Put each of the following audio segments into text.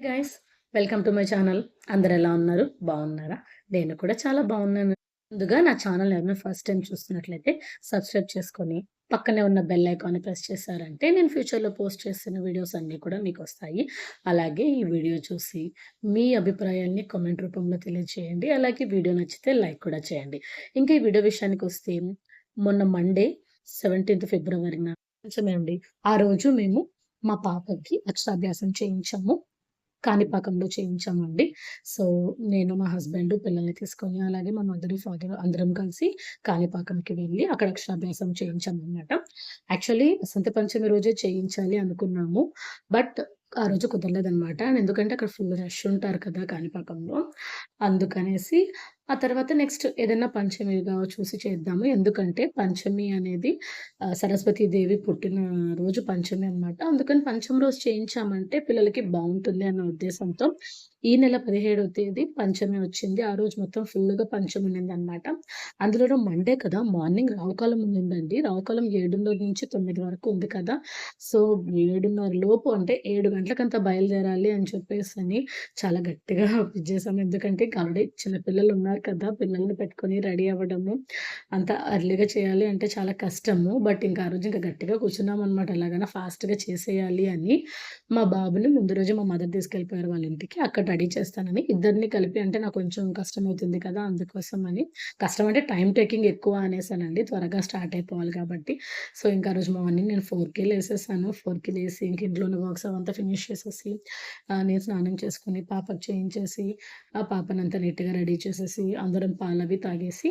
Guys welcome to my channel అందరు ఎలా ఉన్నారు? బాగున్నారా? నేను కూడా చాలా బాగున్నాను. ముందుగా నా ఛానల్ ఎవరైనా ఫస్ట్ టైం చూస్తున్నట్లయితే సబ్స్క్రైబ్ చేసుకొని పక్కనే ఉన్న బెల్ ఐకాన్ని ప్రెస్ చేశారంటే నేను ఫ్యూచర్లో పోస్ట్ చేసిన వీడియోస్ అన్నీ కూడా మీకు వస్తాయి. అలాగే ఈ వీడియో చూసి మీ అభిప్రాయాల్ని కామెంట్ రూపంలో తెలియజేయండి. అలాగే వీడియో నచ్చితే లైక్ కూడా చేయండి. ఇంకా ఈ వీడియో విషయానికి వస్తే మొన్న మండే సెవెంటీన్త్ ఫిబ్రవరిన అండి ఆ రోజు మేము మా పాపకి అక్షరాభ్యాసం చేయించాము. కాణిపాకంలో చేయించామండి. సో నేను మా హస్బెండ్ పిల్లల్ని తీసుకొని అలాగే మా మదర్ ఫాదర్ అందరం కలిసి కాణిపాకంకి వెళ్ళి అక్కడ అక్షరాభ్యాసం చేయించాం యాక్చువల్లీ వసంత పంచమి రోజే చేయించాలి అనుకున్నాము. బట్ ఆ రోజు కుదరలేదనమాట ఎందుకంటే అక్కడ ఫుల్ రష్ ఉంటారు కదా కాణిపాకంలో. అందుకనేసి ఆ తర్వాత నెక్స్ట్ ఏదైనా పంచమిగా చూసి చేద్దాము. ఎందుకంటే పంచమి అనేది సరస్వతీదేవి పుట్టిన రోజు పంచమి అనమాట అందుకని పంచమి రోజు చేయించామంటే పిల్లలకి బాగుంటుంది అన్న ఉద్దేశంతో ఈ నెల పదిహేడవ తేదీ పంచమి వచ్చింది. ఆ రోజు మొత్తం ఫుల్గా పంచమి ఉండింది అనమాట అందులో మండే కదా మార్నింగ్ రావుకాలం ఉండిందండి. రావుకాలం ఏడున్నర నుంచి తొమ్మిది వరకు ఉంది కదా. సో ఏడున్నర లోపు అంటే ఏడు గంటలకంతా బయలుదేరాలి అని చెప్పేసి అని చాలా గట్టిగా చేసాము ఎందుకంటే ఆల్రెడీ చిన్న పిల్లలు ఉన్నారు కదా పిల్లల్ని పెట్టుకొని రెడీ అవ్వడము. అంత అర్లీగా చేయాలి అంటే చాలా కష్టము. బట్ ఇంకా ఆ రోజు ఇంకా గట్టిగా కూర్చున్నాం అనమాట ఎలాగైనా ఫాస్ట్గా చేసేయాలి అని. మా బాబుని ముందు రోజు మా మదర్ తీసుకెళ్ళిపోయారు వాళ్ళ ఇంటికి. అక్కడ రెడీ చేస్తానని ఇద్దరిని కలిపి అంటే నాకు కొంచెం కష్టం అవుతుంది కదా అందుకోసం అని. కష్టం అంటే టైం టేకింగ్ ఎక్కువ అనేసానండి. త్వరగా స్టార్ట్ అయిపోవాలి కాబట్టి. సో ఇంకా రోజు మార్నింగ్ నేను ఫోర్కి వేసేసాను ఫోర్కి లేసి ఇంక ఇంట్లోని వర్క్స్ అవంతా ఫినిష్ చేసేసి నేను స్నానం చేసుకుని పాపకు చేయించేసి ఆ పాపని అంతా నీట్గా రెడీ చేసేసి అందరం పాలవి తాగేసి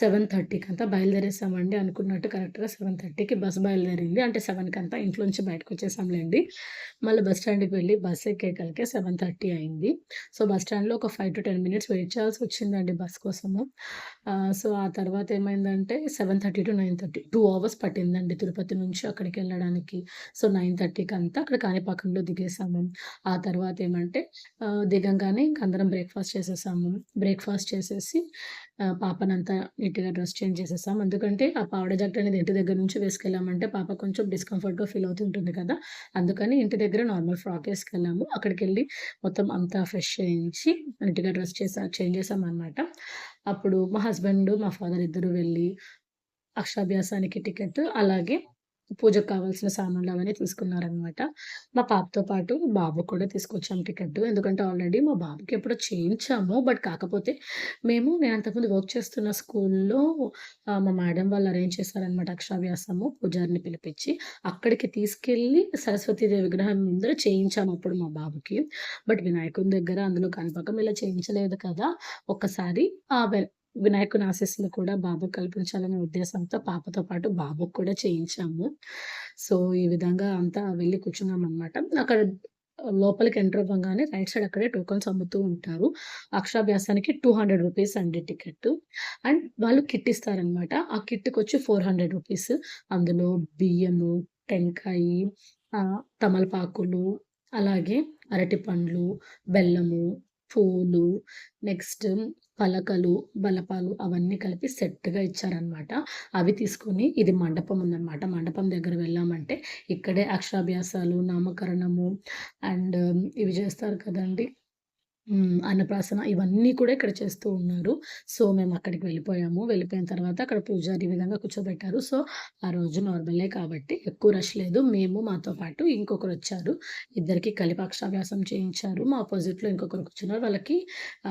సెవెన్ థర్టీకి అంతా బయలుదేరేసామండి. అనుకున్నట్టు కరెక్ట్గా సెవెన్ థర్టీకి బస్ బయలుదేరింది. అంటే సెవెన్కి అంతా ఇంట్లోంచి బయటకు వచ్చేసాంలేండి. మళ్ళీ బస్ స్టాండ్కి వెళ్ళి బస్ ఎక్కేకలికే సెవెన్ థర్టీ అయింది. సో బస్ స్టాండ్లో ఒక five to ten minutes wait చేయాల్సి వచ్చిందండి బస్ కోసము. సో ఆ తర్వాత ఏమైందంటే seven thirty to nine thirty two hours పట్టిందండి తిరుపతి నుంచి అక్కడికి వెళ్ళడానికి. సో నైన్ థర్టీకి అంతా అక్కడ కాణిపాకంలో దిగేసాము. ఆ తర్వాత ఏమంటే దిగంగానే ఇంక అందరం బ్రేక్ఫాస్ట్ చేసేసాము. బ్రేక్ఫాస్ట్ చేసి చేసేసి పాపనంతా నీట్గా డ్రెస్ చేంజ్ చేసేసాం. ఎందుకంటే ఆ పావడ జాకెట్ అనేది ఇంటి దగ్గర నుంచి వేసుకెళ్ళామంటే పాప కొంచెం డిస్కంఫర్ట్గా ఫీల్ అవుతుంటుంది కదా. అందుకని ఇంటి దగ్గర నార్మల్ ఫ్రాక్ వేసుకెళ్ళాము. అక్కడికి వెళ్ళి మొత్తం అంతా ఫ్రెష్ చేయించి నీట్గా డ్రెస్ చేసా చేంజ్ చేసాం అనమాట అప్పుడు మా హస్బెండ్ మా ఫాదర్ ఇద్దరు వెళ్ళి అక్షాభ్యాసానికి టికెట్ అలాగే పూజకు కావాల్సిన సామాన్లు అవన్నీ తీసుకున్నారనమాట మా పాపతో పాటు బాబు కూడా తీసుకొచ్చాం టికెట్. ఎందుకంటే ఆల్రెడీ మా బాబుకి ఎప్పుడో చేయించాము. బట్ కాకపోతే మేము నేను అంతకుముందు వర్క్ చేస్తున్న స్కూల్లో మా మేడం వాళ్ళు అరేంజ్ చేశారనమాట అక్షరాభ్యాసము పూజారిని పిలిపించి. అక్కడికి తీసుకెళ్ళి సరస్వతీదేవి విగ్రహం ముందర చేయించాము అప్పుడు మా బాబుకి. బట్ వినాయకుని దగ్గర అందులో కనపకం ఇలా చేయించలేదు కదా. ఒకసారి వినాయకుని ఆశీస్సులు కూడా బాబు కల్పించాలనే ఉద్దేశంతో పాపతో పాటు బాబుకు కూడా చేయించాము. సో ఈ విధంగా అంతా వెళ్ళి కూర్చున్నాం అనమాట అక్కడ లోపలికి ఎంటర్ అవ్వగానే రైట్ సైడ్ అక్కడే టోకన్స్ అమ్ముతూ ఉంటారు. అక్షరాభ్యాసానికి టూ హండ్రెడ్ రూపీస్ అండి టికెట్. అండ్ వాళ్ళు కిట్ ఇస్తారనమాట ఆ కిట్కి వచ్చి ఫోర్ హండ్రెడ్ రూపీస్. అందులో బియ్యము టెంకాయ తమలపాకులు అలాగే అరటి పండ్లు బెల్లము పూలు నెక్స్ట్ పలకలు బలపాలు అవన్నీ కలిపి సెట్గా ఇచ్చారనమాట అవి తీసుకొని ఇది మండపం ఉందన్నమాట. మండపం దగ్గర వెళ్ళామంటే ఇక్కడే అక్షరాభ్యాసాలు నామకరణము అండ్ ఇవి చేస్తారు కదండి. అన్నప్రాసన ఇవన్నీ కూడా ఇక్కడ చేస్తూ ఉన్నారు. సో మేము అక్కడికి వెళ్ళిపోయాము. వెళ్ళిపోయిన తర్వాత అక్కడ పూజారి విధంగా కూర్చోబెట్టారు. సో ఆ రోజు నార్మలే కాబట్టి ఎక్కువ రష్ లేదు. మేము మాతో పాటు ఇంకొకరు వచ్చారు. ఇద్దరికి కలిపాక్షాభ్యాసం చేయించారు. మా ఆపోజిట్లో ఇంకొకరు కూర్చున్నారు. వాళ్ళకి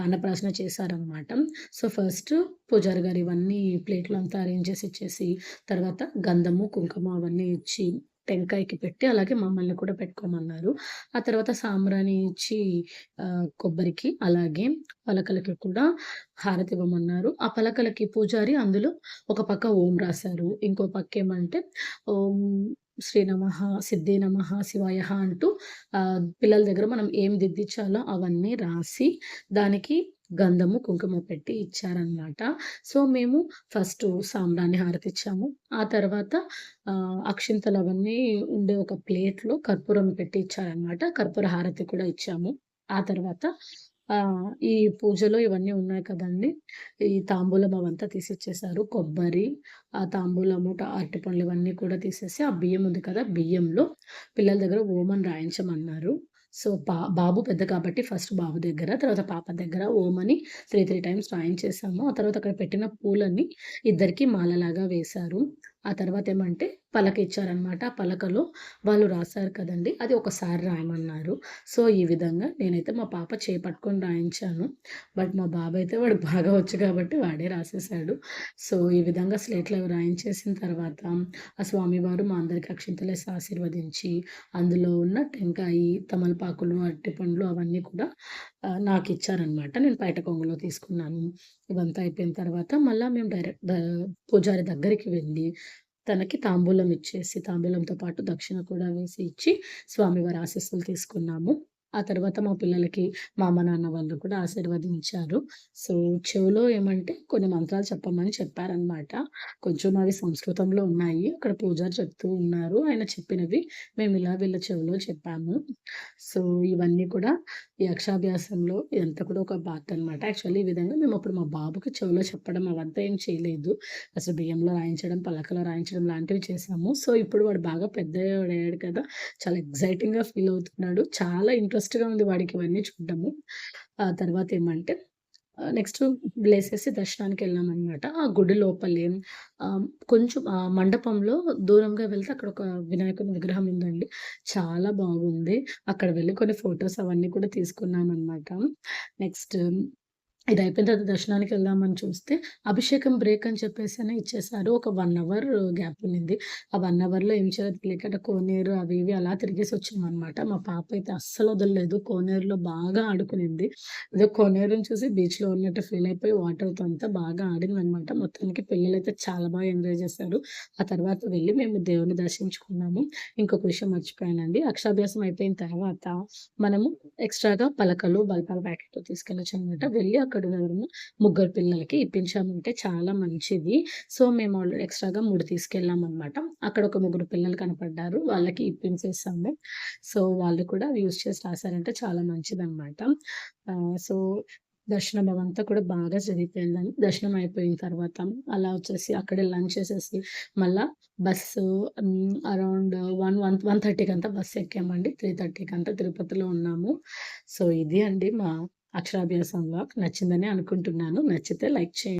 అన్నప్రాసన చేశారనమాట సో ఫస్ట్ పూజారి గారు ఇవన్నీ ప్లేట్లు అంతా అరేంజ్ చేసి ఇచ్చేసి తర్వాత గంధము కుంకుమ అవన్నీ ఇచ్చి టెంకాయకి పెట్టి అలాగే మమ్మల్ని కూడా పెట్టుకోమన్నారు. ఆ తర్వాత సాంబ్రాణి ఇచ్చి కొబ్బరికి అలాగే పలకలకి కూడా హారతి ఇవ్వమన్నారు. ఆ పలకలకి పూజారి అందులో ఒక పక్క ఓం రాశారు. ఇంకో పక్క ఏమంటే ఓం శ్రీ నమ సిద్ధి నమ శివాయ అంటూ పిల్లల దగ్గర మనం ఏం దిద్దించాలో అవన్నీ రాసి దానికి గంధము కుంకుమ పెట్టి ఇచ్చారనమాట సో మేము ఫస్ట్ సాంబ్రాన్ని హారతిచ్చాము ఆ తర్వాత అక్షింతలు అవన్నీ ఉండే ఒక ప్లేట్లో కర్పూరం పెట్టి ఇచ్చారనమాట కర్పూర హారతి కూడా ఇచ్చాము. ఆ తర్వాత ఈ పూజలో ఇవన్నీ ఉన్నాయి కదండి. ఈ తాంబూలం అవంతా తీసిచ్చేసారు. కొబ్బరి ఆ తాంబూలము అరటిపండ్లు ఇవన్నీ కూడా తీసేసి ఆ బియ్యం ఉంది కదా బియ్యంలో పిల్లల దగ్గర ఓమన్ రాయించమన్నారు. సో, బా బాబు పెద్ద కాబట్టి ఫస్ట్ బాబు దగ్గర, తర్వాత పాప దగ్గర ఓం అని 3, 3 టైమ్స్ రాయించేసాము. ఆ తర్వాత అక్కడ పెట్టిన పూలన్నీ ఇద్దరికీ మాలలాగా వేశారు. ఆ తర్వాత ఏమంటే పలక ఇచ్చారనమాట. ఆ పలకలో వాళ్ళు రాశారు కదండీ! అది ఒకసారి రాయమన్నారు. సో, ఈ విధంగా నేనైతే మా పాప చేపట్టుకొని రాయించాను. బట్ మా బాబాయ్ అయితే వాడు బాగా వచ్చు కాబట్టి వాడే రాసేసాడు. సో, ఈ విధంగా స్లేట్‌లో రాయించేసిన తర్వాత ఆ స్వామివారు మా అందరికి అక్షింతలేసి ఆశీర్వదించి, అందులో ఉన్న టెంకాయి, తమలపాకులు, అరటిపండ్లు అవన్నీ కూడా నాకు ఇచ్చారనమాట నేను బయట కొంగులో తీసుకున్నాను. ఇవంతా అయిపోయిన తర్వాత మళ్ళీ మేము డైరెక్ట్ పూజారి దగ్గరికి వెళ్ళి తనకి తాంబూలం ఇచ్చేసి, తాంబూలంతో పాటు దక్షిణ కూడా వేసి ఇచ్చి, స్వామివారి ఆశీస్సులు తీసుకున్నాము. ఆ తర్వాత మా పిల్లలకి మా అమ్మ, నాన్న వాళ్ళు కూడా ఆశీర్వదించారు. సో, చెవిలో ఏమంటే కొన్ని మంత్రాలు చెప్పమని చెప్పారనమాట. కొంచెం అవి సంస్కృతంలో ఉన్నాయి. అక్కడ పూజారు చెప్తూ ఉన్నారు. ఆయన చెప్పినవి మేము ఇలా వీళ్ళ చెవిలో చెప్పాము. సో, ఇవన్నీ కూడా ఈ అక్షాభ్యాసంలో ఇదంతా కూడా ఒక పార్ట్ అనమాట. యాక్చువల్లీ ఈ విధంగా మేము అప్పుడు మా బాబుకి చెవిలో చెప్పడం అవంతా ఏం చేయలేదు. అసలు బియ్యంలో రాయించడం, పలకలో రాయించడం లాంటివి చేసాము సో, ఇప్పుడు వాడు బాగా పెద్దవాడయ్యాడు కదా! చాలా ఎగ్జైటింగ్గా ఫీల్ అవుతున్నాడు. చాలా ఇంట్రెస్ట్‌గా ఉంది వాడికి ఇవన్నీ చూడడము. ఆ తర్వాత ఏమంటే ఆహ్, నెక్స్ట్ లేసేసి దర్శనానికెళ్ళామనమాట. ఆ గుడి లోపలే కొంచెం ఆ మండపంలో దూరంగా వెళ్తే అక్కడ ఒక వినాయకుని విగ్రహం ఉందండి. చాలా బాగుంది. అక్కడ వెళ్ళి కొన్ని ఫోటోస్ అవన్నీ కూడా తీసుకున్నాను అనమాట నెక్స్ట్ ఇది అయిపోయిన తర్వాత దర్శనానికి వెళ్దామని చూస్తే అభిషేకం బ్రేక్ అని చెప్పేసి ఇచ్చేసారు. ఒక వన్ అవర్ గ్యాప్ ఉన్నింది. ఆ వన్ అవర్‌లో ఏం చేయలేదు తెలియక కోనేరు అవి ఇవి అలా తిరిగేసి వచ్చామనమాట. మా పాప అయితే అస్సలు వదలలేదు. కోనేరులో బాగా ఆడుకునింది. అదే కోనేరుని చూసి బీచ్‌లో ఉన్నట్టు ఫీల్ అయిపోయి వాటర్‌తో అంతా బాగా ఆడిందనమాట. మొత్తానికి పిల్లలు అయితే చాలా బాగా ఎంజాయ్ చేశారు. ఆ తర్వాత వెళ్ళి మేము దేవుని దర్శించుకున్నాము. ఇంకొక విషయం మర్చిపోయానండి. అక్షరాభ్యాసం అయిపోయిన తర్వాత మనము ఎక్స్‌ట్రాగా పలకలు, బల్పాల ప్యాకెట్ తీసుకెళ్ళొచ్చనమాట. వెళ్ళి అక్కడ ఎవరైనా ముగ్గురు పిల్లలకి ఇప్పించామంటే చాలా మంచిది. సో, మేము ఆల్రెడీ ఎక్స్‌ట్రాగా 3 తీసుకెళ్ళామనమాట. అక్కడ ఒక ముగ్గురు పిల్లలు కనపడ్డారు. వాళ్ళకి ఇప్పించేసాము. సో, వాళ్ళు కూడా యూజ్ చేసి రాశారంటే చాలా మంచిది అనమాట సో, దర్శనం అవంతా కూడా బాగా జరిగిపోయిందని దర్శనం అయిపోయిన తర్వాత అలా వచ్చేసి అక్కడే లంచ్ చేసేసి మళ్ళా బస్సు హ్మ్, అరౌండ్ 1, 1, 1:30కంతా బస్ ఎక్కామండి. 3:30కంతా తిరుపతిలో ఉన్నాము. సో, ఇది అండి మా అక్షరాభ్యాసం బ్లాగ్ నచ్చిందని అనుకుంటున్నాను. నచ్చితే లైక్ చేయండి.